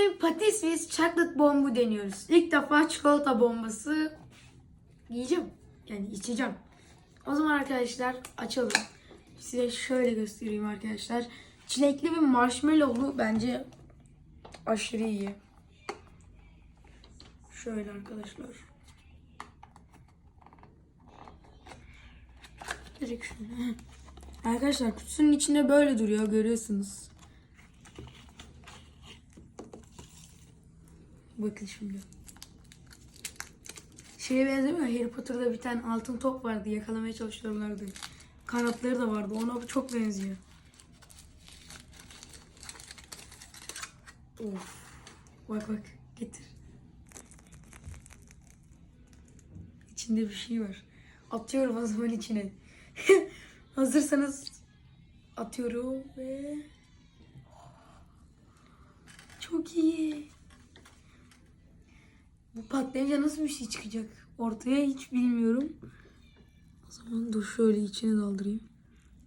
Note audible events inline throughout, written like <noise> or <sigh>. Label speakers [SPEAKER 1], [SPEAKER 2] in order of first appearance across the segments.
[SPEAKER 1] Bugün Patisvis Chocolate Bomb'u deniyoruz. İlk defa çikolata bombası yiyeceğim. Yani içeceğim. O zaman arkadaşlar açalım. Size şöyle göstereyim arkadaşlar. Çilekli ve marshmallowlu bence aşırı iyi. Şöyle arkadaşlar. Direkt şöyle. Arkadaşlar kutusunun içinde böyle duruyor görüyorsunuz. Bakın şimdi. Şeye benzemiyor. Harry Potter'da bir tane altın top vardı. Yakalamaya çalışıyorlardı. Kanatları da vardı. Ona çok benziyor. Of. Bak bak. Getir. İçinde bir şey var. Atıyorum o zaman içine. <laughs> Hazırsanız atıyorum ve çok iyi. Bu patlayınca nasıl bir şey çıkacak? Ortaya hiç bilmiyorum. O zaman dur şöyle içine daldırayım.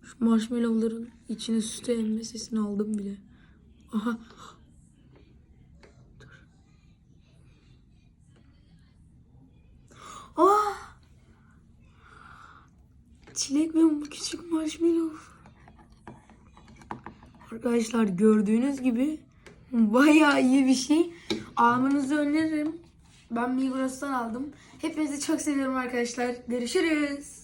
[SPEAKER 1] Şu marshmallowların içine süte emme sesini aldım bile. Aha. Dur. Aa! Çilek ve bu küçük marshmallow. Arkadaşlar gördüğünüz gibi bayağı iyi bir şey. Almanızı öneririm. Ben Migros'tan aldım. Hepinizi çok seviyorum arkadaşlar. Görüşürüz.